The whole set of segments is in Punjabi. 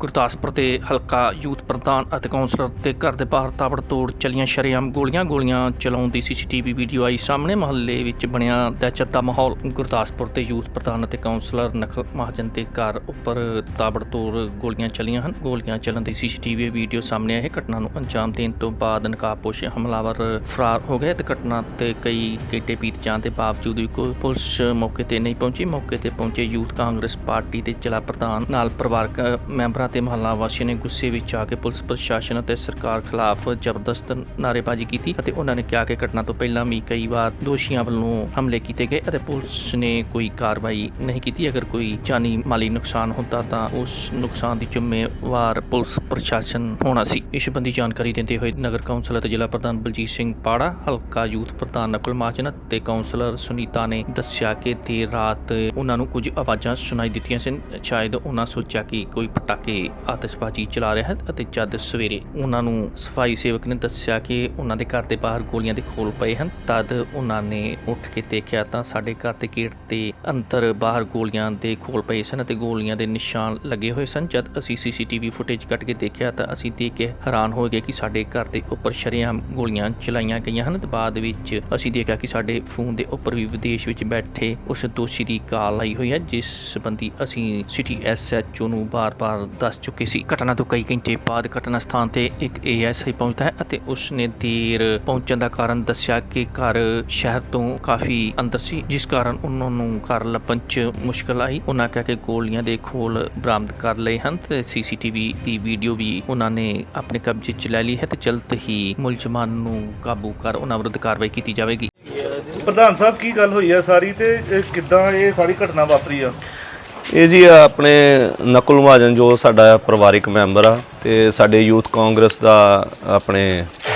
ਗੁਰਦਾਸਪੁਰ ਦੇ ਹਲਕਾ ਯੂਥ ਪ੍ਰਧਾਨ ਅਤੇ ਕੌਂਸਲਰ ਦੇ ਘਰ ਦੇ ਬਾਹਰ ਤਾਬੜਤੋੜ ਚਲੀਆਂ ਸ਼ਰੇਆਮ ਗੋਲੀਆਂ ਗੋਲੀਆਂ ਚਲਾਉਣ ਸੀਸੀਟੀਵੀ ਵੀਡੀਓ ਆਈ ਸਾਹਮਣੇ। ਮਹੱਲੇ ਵਿੱਚ ਬਣਿਆ ਦਹਿਸ਼ਤ ਦਾ ਮਾਹੌਲ, ਗੁਰਦਾਸਪੁਰ ਦੇ ਯੂਥ ਪ੍ਰਧਾਨ ਅਤੇ ਕੌਂਸਲਰ ਨਖਲ ਮਹਾਜਨ ਦੇ ਘਰ ਉੱਪਰ ਤਾਬੜਤੋੜ ਗੋਲੀਆਂ ਚਲੀਆਂ ਹਨ। ਗੋਲੀਆਂ ਚੱਲਣ ਦੀ ਸੀਸੀਟੀਵੀ ਵੀਡੀਓ ਸਾਹਮਣੇ ਆਈ। ਘਟਨਾ ਨੂੰ ਅੰਜਾਮ ਦੇਣ ਤੋਂ ਬਾਅਦ ਨਕਾਬਪੋਸ਼ ਹਮਲਾਵਰ ਫਰਾਰ ਹੋ ਗਏ ਤੇ ਘਟਨਾ ਤੇ ਕਈ ਘੰਟੇ ਬੀਤ ਜਾਣ ਦੇ ਬਾਵਜੂਦ ਵੀ ਕੋਈ ਪੁਲਿਸ ਮੌਕੇ ਤੇ ਨਹੀਂ ਪਹੁੰਚੀ। ਮੌਕੇ ਤੇ ਪਹੁੰਚੇ ਯੂਥ ਕਾਂਗਰਸ ਪਾਰਟੀ ਦੇ ਜ਼ਿਲ੍ਹਾ ਪ੍ਰਧਾਨ ਨਾਲ ਪਰਿਵਾਰਕ ਮੈਂਬਰਾਂ ਤੇ ਮਹੱਲਾ ਵਾਸੀਆਂ ਨੇ ਗੁੱਸੇ ਵਿੱਚ ਆ ਕੇ ਪੁਲਿਸ ਪ੍ਰਸ਼ਾਸਨ ਅਤੇ ਸਰਕਾਰ ਖਿਲਾਫ ਜ਼ਬਰਦਸਤ ਨਾਅਰੇਬਾਜ਼ੀ ਕੀਤੀ ਅਤੇ ਉਹਨਾਂ ਨੇ ਕਿਹਾ ਕਿ ਘਟਨਾ ਤੋਂ ਪਹਿਲਾਂ ਵੀ ਕਈ ਵਾਰ ਦੋਸ਼ੀਆਂ ਵੱਲੋਂ ਹਮਲੇ ਕੀਤੇ ਗਏ ਅਤੇ ਪੁਲਿਸ ਨੇ ਕੋਈ ਕਾਰਵਾਈ ਨਹੀਂ ਕੀਤੀ। ਅਗਰ ਕੋਈ ਜਾਨੀ ਮਾਲੀ ਨੁਕਸਾਨ ਹੁੰਦਾ ਤਾਂ ਉਸ ਨੁਕਸਾਨ ਦੀ ਜ਼ਿੰਮੇਵਾਰ ਪੁਲਿਸ ਪ੍ਰਸ਼ਾਸਨ ਹੋਣਾ ਸੀ। ਇਸ ਸੰਬੰਧੀ ਜਾਣਕਾਰੀ ਦਿੰਦੇ ਹੋਏ ਨਗਰ ਕੌਂਸਲ ਅਤੇ ਜ਼ਿਲ੍ਹਾ ਪ੍ਰਧਾਨ ਬਲਜੀਤ ਸਿੰਘ ਪਾੜਾ, ਹਲਕਾ ਯੂਥ ਪ੍ਰਧਾਨ ਨਕੁਲ ਮਾਜਨ ਤੇ ਕੌਂਸਲਰ ਸੁਨੀਤਾ ਨੇ ਦੱਸਿਆ ਕਿ ਦੇਰ ਰਾਤ ਉਹਨਾਂ ਨੂੰ ਕੁਝ ਆਵਾਜ਼ਾਂ ਸੁਣਾਈ ਦਿੱਤੀਆਂ ਸਨ। ਸ਼ਾਇਦ ਉਹਨਾਂ ਸੋਚਿਆ ਕਿ ਕੋਈ ਪਟਾਕੇ ਆਤਿਸ਼ਬਾਜ਼ੀ ਚਲਾ ਰਿਹਾ ਹੈ ਅਤੇ ਜਦ ਸਵੇਰੇ ਉਹਨਾਂ ਨੂੰ ਸਫ਼ਾਈ ਸੇਵਕ ਨੇ ਦੱਸਿਆ ਕਿ ਉਹਨਾਂ ਦੇ ਘਰ ਦੇ ਬਾਹਰ ਗੋਲੀਆਂ ਦੇ ਖੋਲ ਪਏ ਹਨ, ਤਦ ਉਹਨਾਂ ਨੇ ਉੱਠ ਕੇ ਦੇਖਿਆ ਤਾਂ ਸਾਡੇ ਘਰ ਦੇ ਗੇਟ ਤੇ ਅੰਦਰ ਬਾਹਰ ਗੋਲੀਆਂ ਦੇ ਖੋਲ ਪਏ ਸਨ ਅਤੇ ਗੋਲੀਆਂ ਦੇ ਨਿਸ਼ਾਨ ਲੱਗੇ ਹੋਏ ਸਨ। ਜਦ ਅਸੀਂ ਸੀਸੀਟੀਵੀ ਫੁਟੇਜ ਕੱਟ ਕੇ ਦੇਖਿਆ ਤਾਂ ਅਸੀਂ ਦੇਖ ਕੇ ਹੈਰਾਨ ਹੋ ਗਏ ਕਿ ਸਾਡੇ ਘਰ ਦੇ ਉੱਪਰ ਸ਼ਰੇਆਮ ਗੋਲੀਆਂ ਚਲਾਈਆਂ ਗਈਆਂ ਹਨ। ਤੇ ਬਾਅਦ ਵਿੱਚ ਅਸੀਂ ਦੇਖਿਆ ਕਿ ਸਾਡੇ ਫੋਨ ਦੇ ਉੱਪਰ ਵੀ ਵਿਦੇਸ਼ ਵਿੱਚ ਬੈਠੇ ਉਸ ਦੋਸ਼ੀ ਦੀ ਕਾਲ ਆਈ ਹੋਈ ਹੈ, ਜਿਸ ਸੰਬੰਧੀ ਅਸੀਂ ਸਿਟੀ ਐਸਐਚਓ ਨੂੰ ਬਾਰ-ਬਾਰ ਦੱਸ ਚੁੱਕੇ ਸੀ। ਘਟਨਾ ਤੋਂ ਕਈ ਘੰਟੇ ਬਾਅਦ ਘਟਨਾ ਸਥਾਨ ਤੇ ਇੱਕ ਏਐਸਆਈ ਪਹੁੰਚਦਾ ਹੈ ਅਤੇ ਉਸ ਨੇ ਦੇਰ ਪਹੁੰਚਣ ਦਾ ਕਾਰਨ ਦੱਸਿਆ ਕਿ ਘਰ ਸ਼ਹਿਰ ਤੋਂ ਕਾਫੀ ਅੰਦਰ ਸੀ, ਜਿਸ ਕਾਰਨ ਉਹਨਾਂ ਨੂੰ ਘਰ ਲੱਭਣ 'ਚ ਮੁਸ਼ਕਲ ਆਈ। ਉਹਨਾਂ ਕਹਿ ਕੇ ਗੋਲੀਆਂ ਦੇ ਖੋਲ ਬਰਾਮਦ ਕਰ ਲਏ ਹਨ ਤੇ ਸੀਸੀਟੀਵੀ ਦੀ ਵੀਡੀਓ ਵੀ ਉਹਨਾਂ ਨੇ ਆਪਣੇ ਕਬਜ਼ੇ 'ਚ ਲੈ ਲਈ ਹੈ ਤੇ ਜਲਦ ਹੀ ਮੁਲਜ਼ਮਾਂ ਨੂੰ ਕਾਬੂ ਕਰ ਉਹਨਾਂ ਵਿਰੁੱਧ ਕਾਰਵਾਈ ਕੀਤੀ ਜਾਵੇਗੀ। ਪ੍ਰਧਾਨ ਸਾਹਿਬ, ਕੀ ਗੱਲ ਹੋਈ ਹੈ ਸਾਰੀ ਤੇ ਇਹ ਕਿੱਦਾਂ ਇਹ ਸਾਰੀ ਘਟਨਾ ਵਾਪਰੀ ਆ? ਇਹ ਜੀ ਆਪਣੇ ਨਕੁਲ ਮਹਾਜਨ ਜੋ ਸਾਡਾ ਪਰਿਵਾਰਿਕ ਮੈਂਬਰ ਆ ਤੇ ਸਾਡੇ ਯੂਥ ਕਾਂਗਰਸ ਦਾ ਆਪਣੇ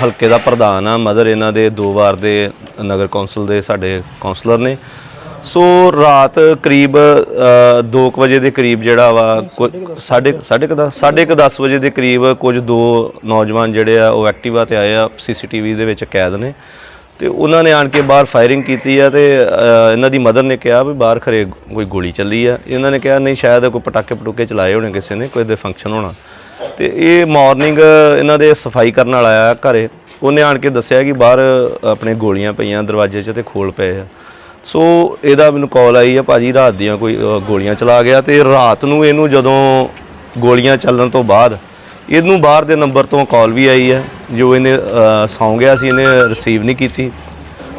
ਹਲਕੇ ਦਾ ਪ੍ਰਧਾਨ ਆ, ਮਦਰ ਇਹਨਾਂ ਦੇ ਦੋ ਵਾਰ ਦੇ ਨਗਰ ਕੌਂਸਲ ਦੇ ਸਾਡੇ ਕੌਂਸਲਰ ਨੇ। ਸੋ ਰਾਤ ਕਰੀਬ 2 ਵਜੇ ਦੇ ਕਰੀਬ ਜਿਹੜਾ ਵਾ ਸਾਢੇ ਸਾਢੇ ਕੁ ਦਸ- ਸਾਢੇ ਕੁ 10 ਵਜੇ ਦੇ ਕਰੀਬ ਕੁਝ ਦੋ ਨੌਜਵਾਨ ਜਿਹੜੇ ਆ ਉਹ ਐਕਟਿਵਾ ਤੇ ਆਏ ਆ, ਸੀਸੀਟੀਵੀ ਦੇ ਵਿੱਚ ਕੈਦ ਨੇ। ਤੇ ਉਹਨਾਂ ਨੇ ਆਣ ਕੇ ਬਾਹਰ ਫਾਇਰਿੰਗ ਕੀਤੀ ਆ ਤੇ ਇਹਨਾਂ ਦੀ ਮਦਰ ਨੇ ਕਿਹਾ ਵੀ ਬਾਹਰ ਖਰੇ ਕੋਈ ਗੋਲੀ ਚੱਲੀ ਆ। ਇਹਨਾਂ ਨੇ ਕਿਹਾ, ਨਹੀਂ, ਸ਼ਾਇਦ ਕੋਈ ਪਟਾਕੇ ਪਟੂਕੇ ਚਲਾਏ ਹੋਣੇ ਕਿਸੇ ਨੇ, ਕੋਈ ਦੇ ਫੰਕਸ਼ਨ ਹੋਣਾ। ਤੇ ਇਹ ਮਾਰਨਿੰਗ ਇਹਨਾਂ ਦੇ ਸਫ਼ਾਈ ਕਰਨ ਵਾਲਾ ਆਇਆ ਘਰੇ। ਉਹਨੇ ਆਣ ਕੇ ਦੱਸਿਆ ਕਿ ਬਾਹਰ ਆਪਣੇ ਗੋਲੀਆਂ ਪਈਆਂ ਦਰਵਾਜ਼ੇ 'ਚ ਤੇ ਖੋਲ ਪਏ ਆ। ਸੋ ਇਹਦਾ ਮੈਨੂੰ ਕਾਲ ਆਈ ਆ, ਭਾਜੀ, ਰਾਤ ਦੀਆਂ ਕੋਈ ਗੋਲੀਆਂ ਚਲਾ ਗਿਆ ਤੇ ਰਾਤ ਨੂੰ ਇਹਨੂੰ ਜਦੋਂ ਗੋਲੀਆਂ ਚੱਲਣ ਤੋਂ ਬਾਅਦ, ਇਹਨੂੰ ਬਾਹਰ ਦੇ ਨੰਬਰ ਤੋਂ ਕਾਲ ਵੀ ਆਈ ਹੈ ਜੋ ਇਹਨੇ ਸੌਂ ਗਿਆ ਸੀ ਇਹਨੇ ਰਿਸੀਵ ਨਹੀਂ ਕੀਤੀ।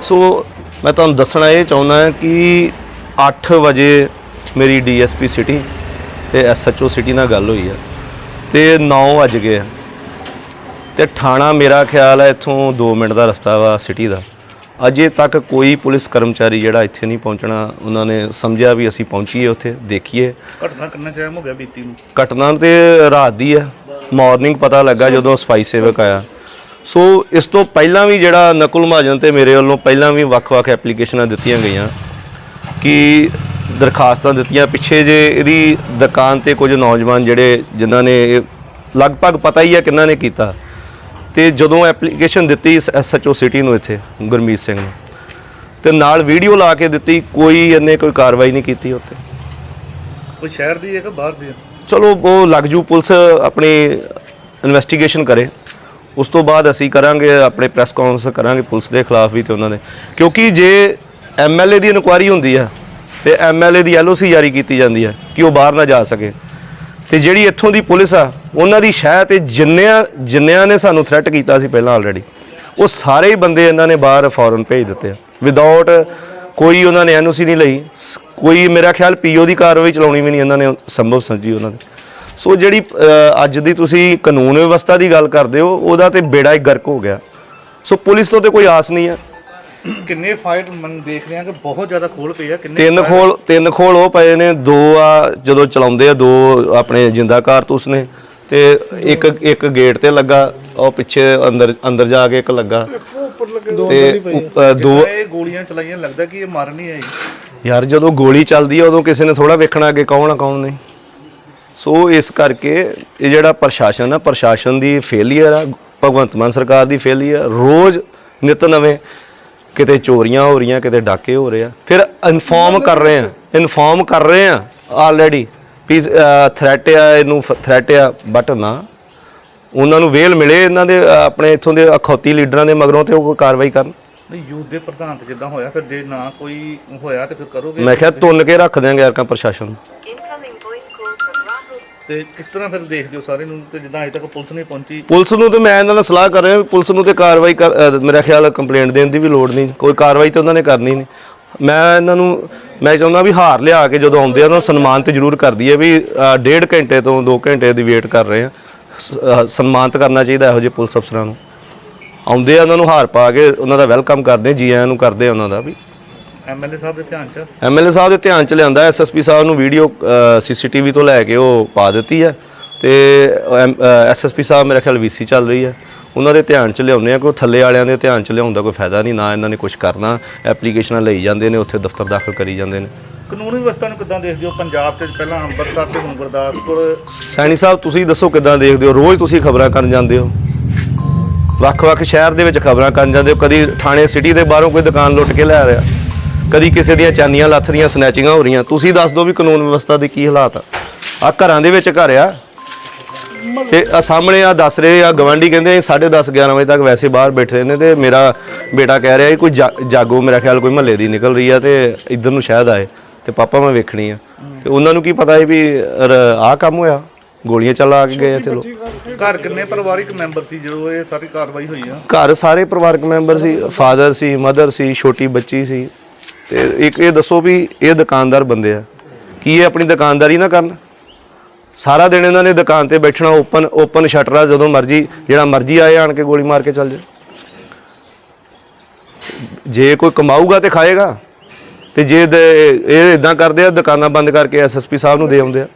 ਸੋ ਮੈਂ ਤੁਹਾਨੂੰ ਦੱਸਣਾ ਇਹ ਚਾਹੁੰਦਾ ਕਿ 8 ਵਜੇ ਮੇਰੀ ਡੀਐਸਪੀ ਸਿਟੀ ਤੇ ਐਸਐਚਓ ਸਿਟੀ ਨਾਲ ਗੱਲ ਹੋਈ ਹੈ ਤੇ 9 ਵਜ ਗਏ ਆ। ਤੇ ਥਾਣਾ ਮੇਰਾ ਖਿਆਲ ਹੈ ਇੱਥੋਂ 2 ਮਿੰਟ ਦਾ ਰਸਤਾ ਵਾ ਸਿਟੀ ਦਾ। ਅਜੇ ਤੱਕ ਕੋਈ ਪੁਲਿਸ ਕਰਮਚਾਰੀ ਜਿਹੜਾ ਇੱਥੇ ਨਹੀਂ ਪਹੁੰਚਣਾ ਉਹਨਾਂ ਨੇ ਸਮਝਿਆ ਵੀ ਅਸੀਂ ਪਹੁੰਚੀਏ ਉੱਥੇ ਦੇਖੀਏ। ਘਟਨਾ ਕਿੰਨਾ ਟਾਈਮ ਹੋ ਗਿਆ ਬੀਤੀ ਨੂੰ? ਘਟਨਾ ਤੇ ਰਾਤ ਦੀ ਹੈ ਮਾਰਨਿੰਗ ਪਤਾ ਲੱਗਾ ਜਦੋਂ ਸਫ਼ਾਈ ਸੇਵਕ ਆਇਆ। ਸੋ ਇਸ ਤੋਂ ਪਹਿਲਾਂ ਵੀ ਜਿਹੜਾ ਨਕੁਲ ਮਹਾਜਨ ਤੇ ਮੇਰੇ ਵੱਲੋਂ ਪਹਿਲਾਂ ਵੀ ਵੱਖ-ਵੱਖ ਐਪਲੀਕੇਸ਼ਨਾਂ ਦਿੱਤੀਆਂ ਗਈਆਂ ਕਿ ਦਰਖਾਸਤਾਂ ਦਿੱਤੀਆਂ। ਪਿੱਛੇ ਜੇ ਇਹਦੀ ਦੁਕਾਨ ਤੇ ਕੁਝ ਨੌਜਵਾਨ ਜਿਹੜੇ ਜਿਨ੍ਹਾਂ ਨੇ ਲਗਭਗ ਪਤਾ ਹੀ ਹੈ ਕਿੰਨਾਂ ਨੇ ਕੀਤਾ ਤੇ ਜਦੋਂ ਐਪਲੀਕੇਸ਼ਨ ਦਿੱਤੀ ਐਸਐਚਓ ਸਿਟੀ ਨੂੰ ਇੱਥੇ ਗੁਰਮੀਤ ਸਿੰਘ ਨੂੰ ਤੇ ਨਾਲ ਵੀਡੀਓ ਲਾ ਕੇ ਦਿੱਤੀ ਕੋਈ ਇਹਨੇ ਕੋਈ ਕਾਰਵਾਈ ਨਹੀਂ ਕੀਤੀ ਉੱਤੇ ਕੋਈ ਸ਼ਹਿਰ ਦੀ ਹੈ ਕਿ ਬਾਹਰ ਦੀ ਹੈ? ਚਲੋ ਉਹ ਲੱਗ ਜੂ ਪੁਲਿਸ ਆਪਣੀ ਇਨਵੈਸਟੀਗੇਸ਼ਨ ਕਰੇ। ਉਸ ਤੋਂ ਬਾਅਦ ਅਸੀਂ ਕਰਾਂਗੇ, ਆਪਣੇ ਪ੍ਰੈਸ ਕਾਨਫਰੰਸ ਕਰਾਂਗੇ ਪੁਲਿਸ ਦੇ ਖਿਲਾਫ ਵੀ ਤੇ ਉਹਨਾਂ ਦੇ। ਕਿਉਂਕਿ ਜੇ ਐਮਐਲਏ ਦੀ ਇਨਕੁਆਇਰੀ ਹੁੰਦੀ ਹੈ ਤੇ ਐਮਐਲਏ ਦੀ ਐਲਓਸੀ ਜਾਰੀ ਕੀਤੀ ਜਾਂਦੀ ਹੈ ਕਿ ਉਹ ਬਾਹਰ ਨਾ ਜਾ ਸਕੇ। ਤੇ ਜਿਹੜੀ ਇੱਥੋਂ ਦੀ ਪੁਲਿਸ ਆ, ਉਹਨਾਂ ਦੀ ਸ਼ਹਿ ਤੇ ਜਿੰਨਿਆਂ ਜਿੰਨਿਆਂ ਨੇ ਸਾਨੂੰ ਥ੍ਰੈਟ ਕੀਤਾ ਸੀ ਪਹਿਲਾਂ ਆਲਰੇਡੀ ਉਹ ਸਾਰੇ ਹੀ ਬੰਦੇ ਇਹਨਾਂ ਨੇ ਬਾਹਰ ਫੌਰਨ ਭੇਜ ਦਿੱਤੇ ਆ। ਵਿਦਆਊਟ ਕੋਈ ਉਹਨਾਂ ਨੇ ਐਨਓਸੀ ਨਹੀਂ ਲਈ ਸ- ਕੋਈ ਮੇਰਾ ਖਿਆਲ ਪੀਓ ਦੀ ਕਾਰਵਾਈ ਚਲਾਉਣੀ ਵੀ ਨਹੀਂ ਇਹਨਾਂ ਨੇ ਸੰਭਵ ਸਮਝੀ ਉਹਨਾਂ ਨੇ। ਸੋ ਜਿਹੜੀ ਅੱਜ ਦੀ ਤੁਸੀਂ ਕਾਨੂੰਨ ਵਿਵਸਥਾ ਦੀ ਗੱਲ ਕਰਦੇ ਹੋ ਉਹਦਾ ਤੇ ਬੇੜਾ ਹੀ ਗਰਕ ਹੋ ਗਿਆ। ਸੋ ਪੁਲਿਸ ਤੋਂ ਤੇ ਕੋਈ ਆਸ ਨਹੀਂ ਹੈ। ਕਿੰਨੇ ਫਾਈਟ ਮਨ ਦੇਖ ਰਹੇ ਆ ਕਿ ਬਹੁਤ ਜ਼ਿਆਦਾ ਖੋਲ ਪਈ ਆ ਕਿੰਨੇ ਤਿੰਨ ਖੋਲ ਤਿੰਨ ਖੋਲ ਉਹ ਪਏ ਨੇ ਦੋ ਆ ਜਦੋਂ ਚਲਾਉਂਦੇ ਆ ਦੋ ਆਪਣੇ ਜਿੰਦਾ ਕਾਰਤੂਸ ਨੇ ਤੇ ਇੱਕ ਇੱਕ ਗੇਟ ਤੇ ਲੱਗਾ ਉਹ ਪਿੱਛੇ ਅੰਦਰ ਅੰਦਰ ਜਾ ਕੇ ਇੱਕ ਲੱਗਾ। ਤੇ ਦੋ ਗੋਲੀਆਂ ਚਲਾਈਆਂ ਲੱਗਦਾ ਕਿ ਇਹ ਮਾਰਨ ਹੀ ਆਈ ਯਾਰ ਜਦੋਂ ਗੋਲੀ ਚੱਲਦੀ ਆ ਉਦੋਂ ਕਿਸੇ ਨੇ ਥੋੜਾ ਵੇਖਣਾ ਅੱਗੇ ਕੌਣ ਆ ਕੌਣ ਨਹੀਂ। ਸੋ ਇਸ ਕਰਕੇ ਇਹ ਜਿਹੜਾ ਪ੍ਰਸ਼ਾਸਨ ਆ ਪ੍ਰਸ਼ਾਸਨ ਦੀ ਫੇਲੀਅਰ ਆ ਭਗਵੰਤ ਮਾਨ ਸਰਕਾਰ ਦੀ ਫੇਲੀਅਰ ਰੋਜ਼ ਨਿਤ ਨਵੇਂ ਕਿਤੇ ਚੋਰੀਆਂ ਹੋ ਰਹੀਆਂ ਕਿਤੇ ਡਾਕੇ ਹੋ ਰਹੇ ਆ। ਫਿਰ ਇਨਫੋਰਮ ਕਰ ਰਹੇ ਆ ਇਨਫੋਰਮ ਕਰ ਰਹੇ ਆ ਆਲਰੇਡੀ ਵੀ ਥ੍ਰੈਟ ਆ ਇਹਨੂੰ ਥ੍ਰੈਟ ਆ ਬਟ ਨਾ। ਉਹਨਾਂ ਨੂੰ ਵੇਲ ਮਿਲੇ ਇਹਨਾਂ ਦੇ ਆਪਣੇ ਇੱਥੋਂ ਦੇ ਅਖੌਤੀ ਲੀਡਰਾਂ ਦੇ ਮਗਰੋਂ ਤੇ ਉਹ ਕਾਰਵਾਈ ਕਰਨ। ਨਹੀਂ ਯੂਥ ਦੇ ਪ੍ਰਧਾਨ ਤੇ ਜਿੱਦਾਂ ਹੋਇਆ ਫਿਰ ਜੇ ਨਾ ਕੋਈ ਹੋਇਆ ਤੇ ਫਿਰ ਕਰੋਗੇ? ਮੈਂ ਕਿਹਾ ਤੁੰਨ ਕੇ ਰੱਖ ਦਿਆਂਗੇ ਅਰਕਾਂ ਪ੍ਰਸ਼ਾਸਨ ਤੇ ਕਿਸ ਤਰ੍ਹਾਂ ਫਿਰ ਦੇਖਦੇ ਹੋ ਸਾਰੇ ਨੂੰ ਤੇ ਜਿੱਦਾਂ ਅਜੇ ਤੱਕ ਪੁਲਿਸ ਨਹੀਂ ਪਹੁੰਚੀ? ਪੁਲਿਸ ਨੂੰ ਤੇ ਮੈਂ ਇਹਨਾਂ ਨਾਲ ਸਲਾਹ ਕਰ ਰਿਹਾ ਵੀ ਪੁਲਿਸ ਨੂੰ ਤੇ ਕਾਰਵਾਈ ਕਰ ਅ, ਮੇਰਾ ਖਿਆਲ ਕੰਪਲੇਂਟ ਦੇਣ ਦੀ ਵੀ ਲੋੜ ਨਹੀਂ। ਕੋਈ ਕਾਰਵਾਈ ਤੇ ਉਹਨਾਂ ਨੇ ਕਰਨੀ ਨਹੀਂ। ਮੈਂ ਇਹਨਾਂ ਨੂੰ ਮੈਂ ਚਾਹੁੰਦਾ ਵੀ ਹਾਰ ਲਿਆ ਕੇ ਜਦੋਂ ਆਉਂਦੇ ਆ ਉਹਨਾਂ ਨੂੰ ਸਨਮਾਨ ਤੇ ਜ਼ਰੂਰ ਕਰਦੀ ਹੈ ਵੀ ਡੇਢ ਘੰਟੇ ਤੋਂ 2 ਘੰਟੇ ਦੀ ਵੇਟ ਕਰ ਰਹੇ ਆ। ਸ- ਸਨਮਾਨਿਤ ਕਰਨਾ ਚਾਹੀਦਾ ਇਹੋ ਜਿਹੇ ਪੁਲਿਸ ਅਫਸਰਾਂ ਨੂੰ। ਆਉਂਦੇ ਆ ਉਹਨਾਂ ਨੂੰ ਹਾਰ ਪਾ ਕੇ ਉਹਨਾਂ ਦਾ ਵੈਲਕਮ ਕਰਦੇ ਜੀ ਆਇਆਂ ਨੂੰ ਕਰਦੇ ਆ ਉਹਨਾਂ ਦਾ ਵੀ। ਐਮਐਲਏ ਸਾਹਿਬ ਦੇ ਧਿਆਨ ਚ? ਐਮਐਲਏ ਸਾਹਿਬ ਦੇ ਧਿਆਨ ਚ ਲਿਆਂਦਾ ਐਸਐਸਪੀ ਸਾਹਿਬ ਨੂੰ ਵੀਡੀਓ ਸੀਸੀਟੀਵੀ ਤੋਂ ਲੈ ਕੇ ਉਹ ਪਾ ਦਿੱਤੀ ਹੈ। ਤੇ ਐਸਐਸਪੀ ਸਾਹਿਬ ਮੇਰਾ ਖਿਆਲ ਵੀਸੀ ਚੱਲ ਰਹੀ ਹੈ। ਉਹਨਾਂ ਦੇ ਧਿਆਨ ਚ ਲਿਆਉਂਦੇ ਆ ਕੋਈ ਥੱਲੇ ਵਾਲਿਆਂ ਦੇ ਧਿਆਨ ਚ ਲਿਆਉਣ ਦਾ ਕੋਈ ਫਾਇਦਾ ਨਹੀਂ ਨਾ ਇਹਨਾਂ ਨੇ ਕੁਝ ਕਰਨਾ। ਐਪਲੀਕੇਸ਼ਨਾਂ ਲਈ ਜਾਂਦੇ ਨੇ ਉੱਥੇ ਦਫ਼ਤਰ ਦਾਖਲ ਕਰੀ ਜਾਂਦੇ ਨੇ। ਕਾਨੂੰਨੀ ਵਿਵਸਥਾ ਨੂੰ ਕਿੱਦਾਂ ਦੇਖਦੇ ਹੋ? ਪੰਜਾਬ ਚ ਪਹਿਲਾਂ ਅੰਮ੍ਰਿਤਸਰ ਤੇ ਹੁਣ ਗੁਰਦਾਸਪੁਰ? ਸੈਣੀ ਸਾਹਿਬ ਤੁਸੀਂ ਦੱਸੋ ਕਿੱਦਾਂ ਦੇਖਦੇ ਹੋ? ਰੋਜ਼ ਤੁਸੀਂ ਖਬਰਾਂ ਕਰਨ ਜਾਂਦੇ ਹੋ? ਵੱਖ-ਵੱਖ ਸ਼ਹਿਰ ਦੇ ਵਿੱਚ ਖਬਰਾਂ ਕਰਨ ਜਾਂਦੇ ਹੋ? ਕਦੀ ਥਾਣੇ ਸਿਟੀ ਦੇ ਬਾਹਰੋਂ ਕੋਈ ਦੁਕਾਨ ਲੁੱਟ ਕੇ ਲੈ ਰਿਹਾ ਕਦੀ ਕਿਸੇ ਦੀਆਂ ਚਾਨੀਆਂ ਲੱਥ ਰਹੀਆਂ ਸਨੈਚਿੰਗਾਂ ਹੋ ਰਹੀਆਂ। ਤੁਸੀਂ ਦੱਸ ਦਿਓ ਵੀ ਕਾਨੂੰਨ ਵਿਵਸਥਾ ਦੇ ਕੀ ਹਾਲਾਤ ਆ। ਆ ਘਰਾਂ ਦੇ ਵਿੱਚ ਘਰ ਆ। ਤੇ ਆ ਸਾਹਮਣੇ ਆ ਦੱਸ ਰਹੇ ਆ ਗਵਾਂਢੀ ਕਹਿੰਦੇ 10:30 11 ਵਜੇ ਤੱਕ ਵੈਸੇ ਬਾਹਰ ਬੈਠੇ ਨੇ ਤੇ ਮੇਰਾ ਬੇਟਾ ਕਹਿ ਰਿਹਾ ਕੋਈ ਜਾਗੋ ਮੇਰਾ ਖਿਆਲ ਕੋਈ ਮਹੱਲੇ ਦੀ ਨਿਕਲ ਰਹੀ ਆ ਤੇ ਇੱਧਰ ਨੂੰ ਸ਼ਾਇਦ ਆਏ। ਤੇ ਪਾਪਾ ਮੈਂ ਵੇਖਣੀ ਆ। ਤੇ ਉਹਨਾਂ ਨੂੰ ਕੀ ਪਤਾ ਸੀ ਵੀ ਆਹ ਕੰਮ ਹੋਇਆ ਗੋਲੀਆਂ ਚਲਾ ਕੇ ਗਏ ਇੱਥੇ ਲੋਕ। ਘਰ ਕਿੰਨੇ ਪਰਿਵਾਰਿਕ ਮੈਂਬਰ ਸੀ ਜਦੋਂ ਇਹ ਸਾਰੀ ਕਾਰਵਾਈ ਹੋਈ ਆ? ਘਰ ਸਾਰੇ ਪਰਿਵਾਰਕ ਮੈਂਬਰ ਸੀ ਫਾਦਰ ਸੀ ਮਦਰ ਸੀ ਛੋਟੀ ਬੱਚੀ ਸੀ। ਤੇ ਇੱਕ ਇਹ ਦੱਸੋ ਵੀ ਇਹ ਦੁਕਾਨਦਾਰ ਬੰਦੇ ਆ। ਕੀ ਇਹ ਆਪਣੀ ਦੁਕਾਨਦਾਰੀ ਨਾ ਕਰਨ? ਸਾਰਾ ਦਿਨ ਇਹਨਾਂ ਨੇ ਦੁਕਾਨ ਤੇ ਬੈਠਣਾ ਓਪਨ ਓਪਨ ਸ਼ਟਰ ਆ ਜਦੋਂ ਮਰਜ਼ੀ ਜਿਹੜਾ ਮਰਜ਼ੀ ਆਏ ਆਣ ਕੇ ਗੋਲੀ ਮਾਰ ਕੇ ਚੱਲ ਜਾਏ। ਜੇ ਕੋਈ ਕਮਾਊਗਾ ਤੇ ਖਾਏਗਾ। ਤੇ ਜੇ ਇਹ ਇਦਾਂ ਕਰਦੇ ਆ ਦੁਕਾਨਾਂ ਬੰਦ ਕਰਕੇ ਐਸਐਸਪੀ ਸਾਹਿਬ ਨੂੰ ਦੇ ਆਉਂਦੇ ਆ।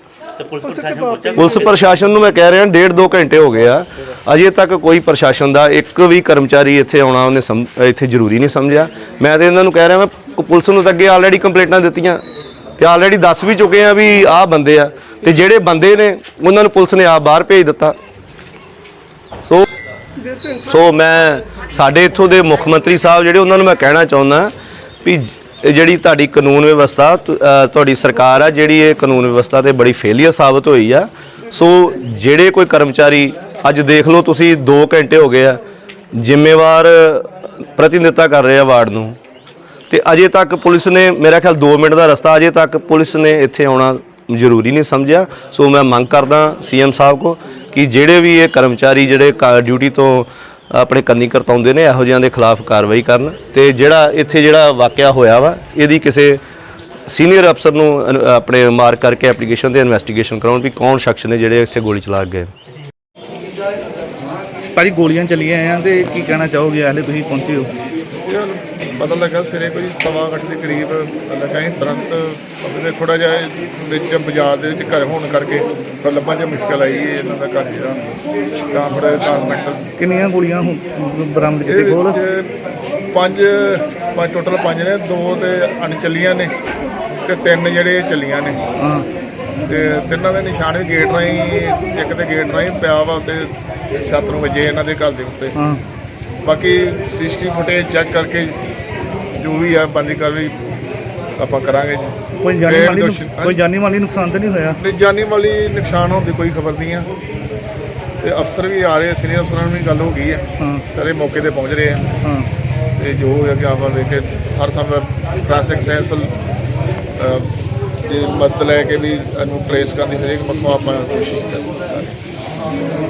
ਪੁਲਿਸ ਪ੍ਰਸ਼ਾਸਨ ਨੂੰ ਮੈਂ ਕਹਿ ਰਿਹਾ ਡੇਢ ਦੋ ਘੰਟੇ ਹੋ ਗਏ ਆ। ਅਜੇ ਤੱਕ ਕੋਈ ਪ੍ਰਸ਼ਾਸਨ ਦਾ ਇੱਕ ਵੀ ਕਰਮਚਾਰੀ ਇੱਥੇ ਆਉਣਾ ਉਹਨੇ ਸਮ- ਇੱਥੇ ਜ਼ਰੂਰੀ ਨਹੀਂ ਸਮਝਿਆ। ਮੈਂ ਤੇ ਇਹਨਾਂ ਨੂੰ ਕਹਿ ਰਿਹਾ ਮੈਂ ਪ- ਪੁਲਿਸ ਨੂੰ ਤਾਂ ਅੱਗੇ ਆਲਰੇਡੀ ਕੰਪਲੇਂਟਾਂ ਦਿੱਤੀਆਂ ਤੇ ਆਲਰੇਡੀ ਦੱਸ ਵੀ ਚੁੱਕੇ ਆ ਵੀ ਆਹ ਬੰਦੇ ਆ ਤੇ ਜਿਹੜੇ ਬੰਦੇ ਨੇ ਉਹਨਾਂ ਨੂੰ ਪੁਲਿਸ ਨੇ ਆਪ ਬਾਹਰ ਭੇਜ ਦਿੱਤਾ। ਸੋ ਸੋ ਮੈਂ ਸਾਡੇ ਇੱਥੋਂ ਦੇ ਮੁੱਖ ਮੰਤਰੀ ਸਾਹਿਬ ਜਿਹੜੇ ਉਹਨਾਂ ਨੂੰ ਮੈਂ ਕਹਿਣਾ ਚਾਹੁੰਦਾ ਵੀ ਇਹ ਜਿਹੜੀ ਤੁਹਾਡੀ ਕਾਨੂੰਨ ਵਿਵਸਥਾ ਤੁਹਾਡੀ ਸਰਕਾਰ ਆ ਜਿਹੜੀ ਇਹ ਕਾਨੂੰਨ ਵਿਵਸਥਾ ਤੇ ਬੜੀ ਫੇਲੀਅਰ ਸਾਬਤ ਹੋਈ ਆ। ਸੋ ਜਿਹੜੇ ਕੋਈ ਕਰਮਚਾਰੀ, ਅੱਜ ਦੇਖ ਲਓ ਤੁਸੀਂ 2 ਘੰਟੇ ਹੋ ਗਏ ਆ, ਜ਼ਿੰਮੇਵਾਰ ਪ੍ਰਤੀਨਿਧਤਾ ਕਰ ਰਹੇ ਆ ਵਾਰਡ ਨੂੰ। ਤੇ ਅਜੇ ਤੱਕ ਪੁਲਿਸ ਨੇ, ਮੇਰਾ ਖਿਆਲ 2 ਮਿੰਟ ਦਾ ਰਸਤਾ ਅਜੇ ਤੱਕ ਪੁਲਿਸ ਨੇ ਇੱਥੇ ਆਉਣਾ ਜ਼ਰੂਰੀ ਨਹੀਂ ਸਮਝਿਆ। ਸੋ ਮੈਂ ਮੰਗ ਕਰਦਾ ਸੀਐਮ ਸਾਹਿਬ ਕੋ ਕਿ ਜਿਹੜੇ ਵੀ ਇਹ ਕਰਮਚਾਰੀ ਜਿਹੜੇ ਡਿਊਟੀ ਤੋਂ ਆਪਣੇ ਕੰਨੀ ਕਰਤਾਉਂਦੇ ਨੇ, ਇਹੋ ਜਿਹਿਆਂ ਦੇ ਖਿਲਾਫ ਕਾਰਵਾਈ ਕਰਨ ਤੇ ਜਿਹੜਾ ਇੱਥੇ ਜਿਹੜਾ ਵਾਕਿਆ ਹੋਇਆ ਵਾ, ਇਹਦੀ ਕਿਸੇ ਸੀਨੀਅਰ ਅਫਸਰ ਨੂੰ ਆਪਣੇ ਮਾਰ ਕਰਕੇ ਐਪਲੀਕੇਸ਼ਨ ਤੇ ਇਨਵੈਸਟੀਗੇਸ਼ਨ ਕਰਾਉਣ ਵੀ ਕੌਣ ਸ਼ਖਸ ਨੇ ਜਿਹੜੇ ਇੱਥੇ ਗੋਲੀ ਚਲਾ ਕੇ ਗਏ ਭਾਜੀ, ਗੋਲੀਆਂ ਚੱਲੀਆਂ ਆ ਤੇ ਕੀ ਕਹਿਣਾ ਚਾਹੋਗੇ? ਹਲੇ ਤੁਸੀਂ ਪਹੁੰਚੇ ਹੋ। ਪਤਾ ਲੱਗਾ ਸਵੇਰੇ ਕੋਈ ਸਵਾ ਅੱਠ ਦੇ ਕਰੀਬ ਲੱਗਾ ਸੀ ਤੁਰੰਤ ਆਪਣੇ ਥੋੜਾ ਜਿਹਾ ਵਿੱਚ ਬਾਜ਼ਾਰ ਦੇ ਵਿੱਚ ਘਰ ਹੋਣ ਕਰਕੇ ਤਾਂ ਲੱਭਾਂ ਚ ਮੁਸ਼ਕਲ ਆਈ ਇਹ ਇਹਨਾਂ ਦਾ ਘਰ ਜਿਹੜਾ ਤਾਂ ਥੋੜਾ ਜਿਹਾ 10 ਮਿੰਟ ਕਿੰਨੀਆਂ ਗੋਲੀਆਂ ਹੁਣ ਬਰਾਮਦ ਕੀਤੇ ਕੋਲ ਪੰਜ ਪੰਜ ਟੋਟਲ ਪੰਜ ਨੇ ਦੋ ਤੇ ਅਣਚੱਲੀਆਂ ਨੇ ਤੇ ਤਿੰਨ ਜਿਹੜੇ ਚੱਲੀਆਂ ਨੇ। ਹਾਂ। ਤੇ ਤਿੰਨਾਂ ਦੇ ਨਿਸ਼ਾਨ ਵੀ ਗੇਟ ਰਾਹੀਂ ਇੱਕ ਤੇ ਗੇਟ ਰਾਹੀਂ ਪਿਆ ਵਾ ਤੇ ਛੱਤ ਨੂੰ ਵੱਜੇ ਇਹਨਾਂ ਦੇ ਘਰ ਦੇ ਉੱਤੇ। ਹਾਂ। ਬਾਕੀ ਸੀਸੀਟੀਵੀ ਫੁਟੇਜ ਚੈੱਕ ਕਰਕੇ ਜੋ ਵੀ ਆ ਬੰਦੀ ਕਾਰਵਾਈ ਆਪਾਂ ਕਰਾਂਗੇ ਜੀ। ਕੋਈ ਜਾਨੀ ਮਾਲੀ ਕੋਈ ਜਾਨੀ ਮਾਲੀ ਨੁਕਸਾਨ ਤਾਂ ਨਹੀਂ ਹੋਇਆ? ਨਹੀਂ ਜਾਨੀ ਮਾਲੀ ਨੁਕਸਾਨ ਹੋਣ ਦੀ ਕੋਈ ਖਬਰ ਨਹੀਂ ਆ। ਤੇ ਅਫਸਰ ਵੀ ਆ ਰਹੇ ਸੀਨੀਅਰ ਅਫਸਰਾਂ ਨਾਲ ਵੀ ਗੱਲ ਹੋ ਗਈ ਹੈ ਹਾਂ। ਸਾਰੇ ਮੌਕੇ ਤੇ ਪਹੁੰਚ ਰਹੇ ਆ। ਹਾਂ। ਤੇ ਜੋ ਹੋਇਆ ਕਿ ਆਪਾਂ ਵੇਖ ਹਰ ਸਮੇਂ ਟ੍ਰੈਫਿਕ ਸੈਂਸਲ ਦੀ ਮਦਦ ਲੈ ਕੇ ਵੀ ਇਹਨੂੰ ਟ੍ਰੇਸ ਕਰਨ ਦੀ ਹਰੇਕ ਪੱਖੋਂ ਆਪਾਂ ਕੋਸ਼ਿਸ਼ ਕਰਾਂਗੇ।